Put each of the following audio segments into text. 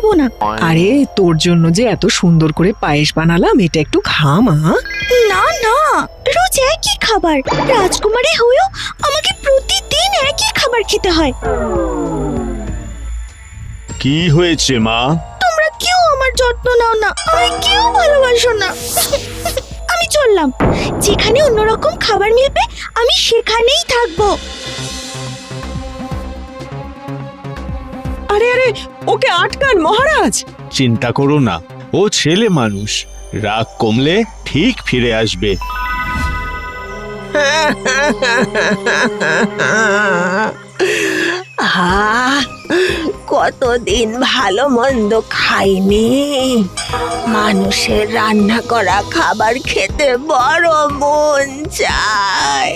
খাব না। আরে তোর জন্য যে এত সুন্দর করে পায়েস বানালাম এটা একটু খা মা না না রোজ একই খাবার। রাজকুমারী হয়েও আমাকে প্রতিদিন একই খাবার খেতে হয়। কি হয়েছে মা? তোমরা কেউ আমার যত্ন নাও না আমায় কেউ ভালোবাসো না। আমি চললাম। যেখানে অন্যরকম খাবার মিলবে আমি সেখানেই থাকব। আরে আরে ওকে আটকান মহারাজ। চিন্তা করো না ও ছেলে মানুষ। রাগ কমলে ঠিক ফিরে আসবে। কতদিন ভালো মন্দ খাইনি। মানুষের রান্না করা খাবার খেতে বড় মন চায়।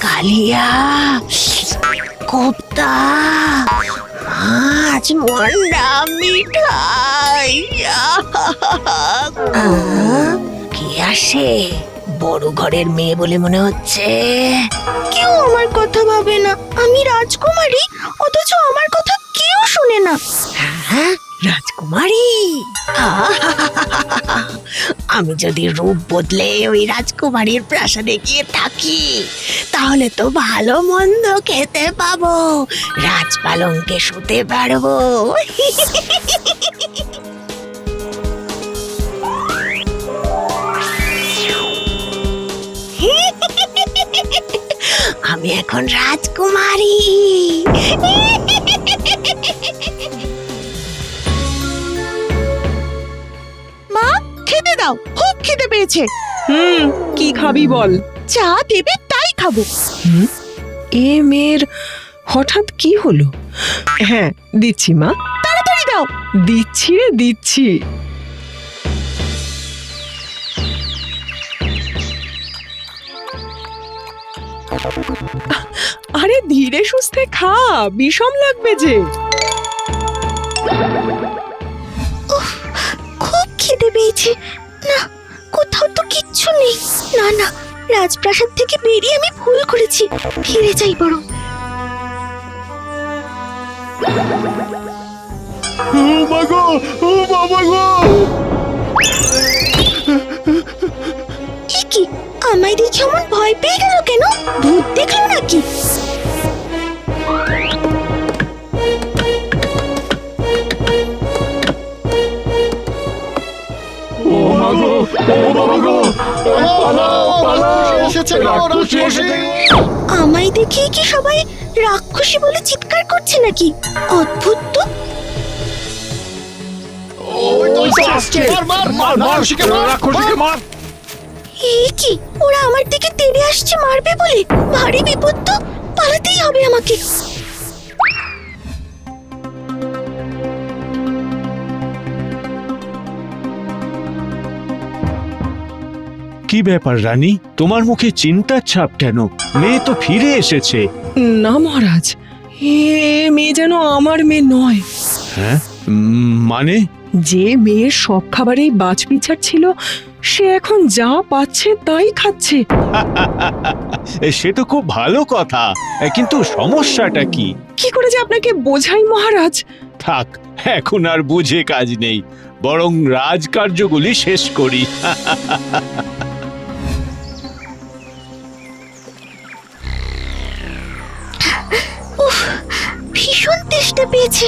কালিয়া কোপ্তা মাছ মন্ডা মিঠাই। কি কে আসে? বড় ঘরের মেয়ে বলে মনে হচ্ছে। কেউ আমার কথা ভাবে না। আমি রাজকুমারী অথচ আমার কথা কেউ শুনে না। হ্যাঁ? আমি যদি রূপ বদলে ওই রাজকুমারীর প্রাসাদে গিয়ে থাকি, তাহলে তো ভালো মন্দ খেতে পাবো, রাজপালঙ্কে শুতে পারব। আমি এখন রাজকুমারী। পেয়েছে। হুম, কি খাবি বল। চা দেবে তাই খাব। এ মেয়ের হঠাৎ কি হলো? হ্যাঁ দিচ্ছি মা। তাড়াতাড়ি দাও। দিচ্ছি রে, দিচ্ছি। আরে ধীরে সুস্থে খা, বিষম লাগবে যে। খুব খিদে পেয়েছে। না কোথাও তো কিচ্ছু নেই। না না রাজপ্রাসাদ থেকে বেরিয়ে আমি ভুল করেছি। ফিরে যাই বরং। ও বাগো ও বাবা গো। কি আমায় দেখে এমন ভয় আমায় কি সবাই রাক্ষসী বলে চিৎকার করছে নাকি? অদ্ভুত তো। রাক্ষসীকে কি? ওরা আমার দিকে তেড়ে আসছে মারবে বলে? ভারী বিপদ তো। পালাতেই হবে আমাকে। কি ব্যাপার রানী? তোমার মুখে চিন্তার ছাপ কেন? মেয়ে তো ফিরে এসেছে। না মহারাজ এ মেয়ে যেন আমার মেয়ে নয়। হ্যাঁ? মানে? যে মেয়ের সব খাবারেই বাজ পিছার ছিল সে এখন যা পাচ্ছে তাই খাচ্ছে। সে তো খুব ভালো কথা। কিন্তু সমস্যাটা কি? কি করে যে আপনাকে বোঝাই মহারাজ? থাক এখন আর বুঝে কাজ নেই। বরং রাজকার্যগুলি শেষ করি। তেষ্টা পেয়েছে।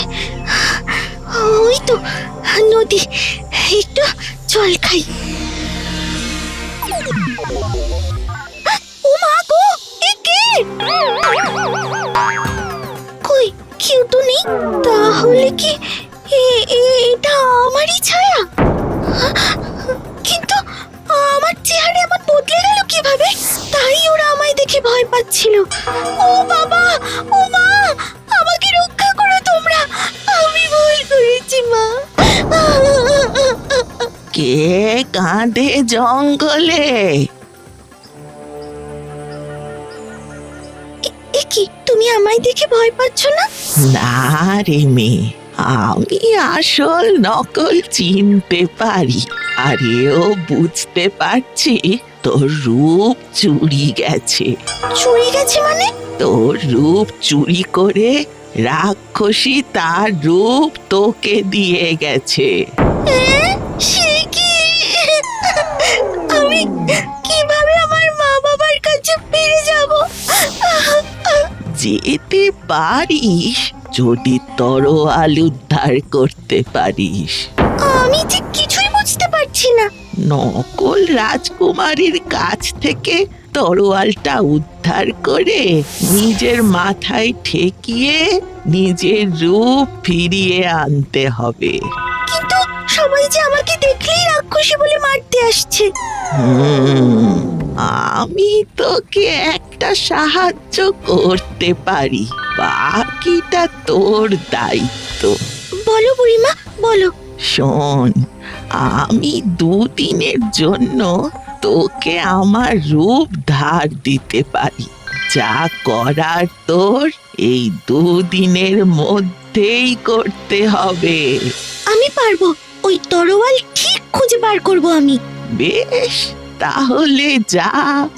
ওই তো, নদী। একটু জল খাই। ও কেউ তো নেই? তাহলে কি এটা আমারই ছায়া? কিন্তু আমার চেহারা এমন বদলে গেল কীভাবে? তাই ওরা আমায় দেখে ভয় পাচ্ছিল। ও বাবা কাঁদে জঙ্গলে। কি তুমি আমায় দেখে ভয় পাচ্ছ না? না রে মেয়ে আমি আসল নকল চিনতে পারি। আর এও বুঝতে পারছি তোর রূপ চুরি গেছে। চুরি গেছে মানে? তোর রূপ চুরি করে রাক্ষসী তার রূপ তোকে দিয়ে গেছে। পারিস? যদি তরোয়াল উদ্ধার করতে পারিস। আমি যে কিছুই বুঝতে পারছি না। নকল রাজকুমারীর কাছ থেকে তরোয়ালটা উদ্ধার করে নিজের মাথায় ঠেকিয়ে নিজের রূপ ফিরিয়ে আনতে হবে। কিন্তু সবাই যে আমাকে দেখলেই রাক্ষসী বলে মারতে আসছে। আমি তোকে একটা সাহায্য করতে পারি। বাকিটা তোর দায়িত্ব। বলো বুড়িমা বলো। শোন আমি দুদিনের জন্য তোকে আমার রূপ ধার দিতে পারি। যা করার তোর এই দুদিনের মধ্যেই করতে হবে। আমি পারব ওই তরোয়াল ঠিক খুঁজে বার করব আমি। বেশ তাহলে যা।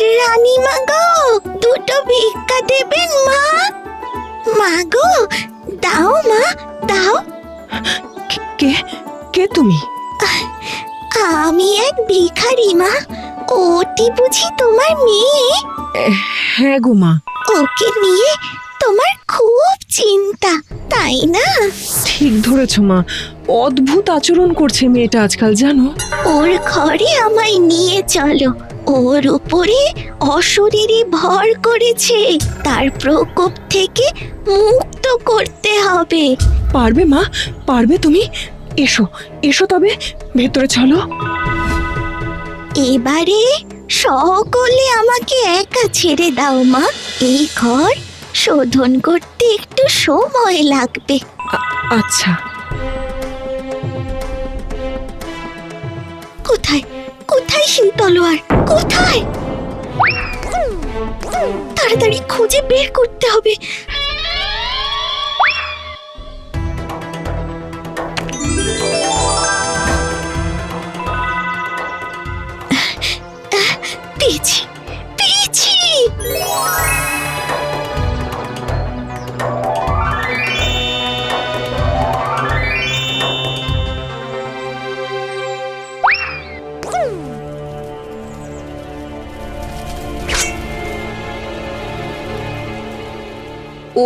রানী মা গো দুটো ভিক্ষা দেবেন মা। মা গো দাও মা দাও। কে কে তুমি? আমি এক ভিখারি মা ওটি বুঝি তোমার মেয়ে? হ্যাঁ গো মা। ওকে নিয়ে তোমার খুব চিন্তা তাই না? ঠিক ধরেছ মা অদ্ভুত আচরণ করছে মেয়েটা আজকাল জানো? ওর ঘরে আমায় নিয়ে চলো ওর উপরে অশরীরই ভর করেছে। তার প্রকোপ থেকে মুক্ত করতে হবে। পারবে মা? পারবে তুমি? এসো এসো তবে ভেতরে চলো। এবারে সকলে আমাকে একা ছেড়ে দাও মা। এই ঘর শোধন করতে একটু সময় লাগবে। আচ্ছা। কোথায়? কোথায় সেই তলোয়ার? কোথায়? তাড়াতাড়ি খুঁজে বের করতে হবে। পেয়েছি।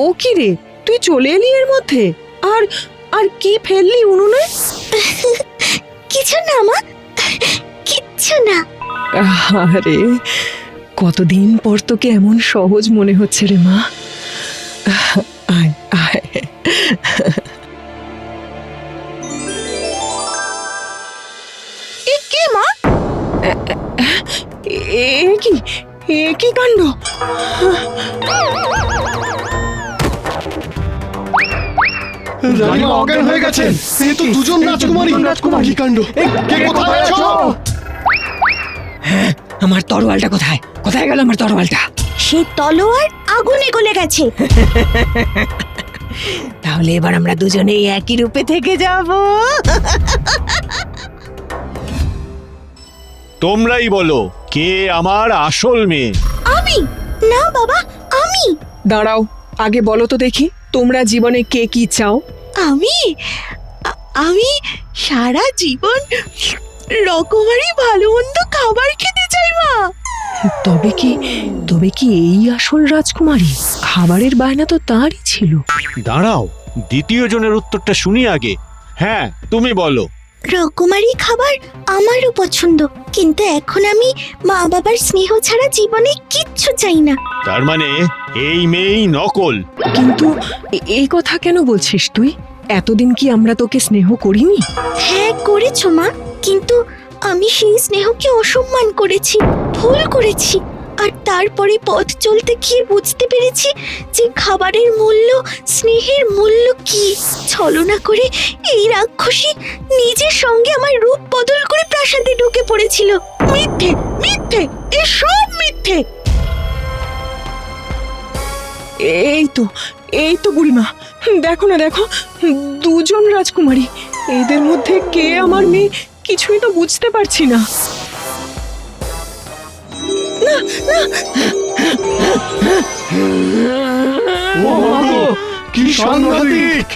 ও কি রে? তুই চলে এলি এর মধ্যে। আর আর কি ফেললি উনুনে? কিছু না মা। কিচ্ছু না। আরে কতদিন পর তোকে এমন সহজ মনে হচ্ছে রে মা। আয় আয়। কে মা? এ কি এ কি কাণ্ড? রানীমা অজ্ঞান হয়ে গেছেন এ তো দুজন রাজকুমারী। রাজকুমারী। কি কাণ্ড? কে কোথায় আছো? আমার তরোয়ালটা কোথায়? কোথায় গেল আমার তরোয়ালটা? সে তলোয়ার আগুনে গলে গেছে। তাহলে এবার আমরা দুজনেই একই রূপে থেকে যাব। তোমরাই বলো কে আমার আসল মেয়ে? আমি? না বাবা আমি। দাঁড়াও আগে বলো তো দেখি। তোমরা জীবনে কে কি চাও? আমি? আমি সারা জীবন রকমারি ভালো মন্দ খাবার খেতে চাই মা। তবে কি তবে কি এই আসল রাজকুমারী? খাবারের বায়না তো তারই ছিল। দাঁড়াও দ্বিতীয় জনের উত্তরটা শুনি আগে। হ্যাঁ তুমি বলো। রকমারি খাবার আমারও পছন্দ কিন্তু এখন আমি মা বাবার স্নেহ ছাড়া জীবনে কিচ্ছু চাই না। তার মানে এই মেয়েই নকল। কিন্তু এ- এই কথা কেন বলছিস তুই? এতদিন কি আমরা তোকে স্নেহ করিনি? হ্যাঁ করেছ মা কিন্তু আমি সেই স্নেহকে অসম্মান করেছি ভুল করেছি। আর তারপরে পথ চলতে গিয়ে বুঝতে পেরেছি যে খাবারের মূল্য, স্নেহের মূল্য কি। ছলনা করে এই রাক্ষসী নিজের সঙ্গে আমার রূপ বদল করে প্রাসাদে ঢুকে পড়েছিল। মিথ্যে মিথ্যে, এ সব মিথ্যে। এই তো এই তো বুড়িমা, দেখো না দেখো, দুজন রাজকুমারী, এদের মধ্যে কে আমার মেয়ে কিছুই তো বুঝতে পারছি না। ও কি সাংঘাতিক।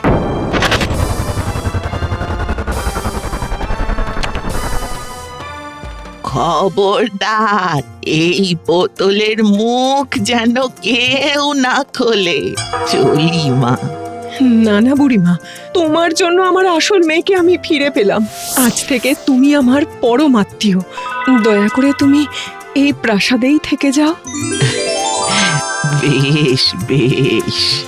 খবরদার এই বোতলের মুখ যেন কেউ না খোলে চলি মা না না বুড়িমা তোমার জন্য আমার আসল মেয়েকে আমি ফিরে পেলাম। আজ থেকে তুমি আমার পরম আত্মীয় দয়া করে তুমি এই প্রাসাদেই থেকে যাও। বেশ বেশ।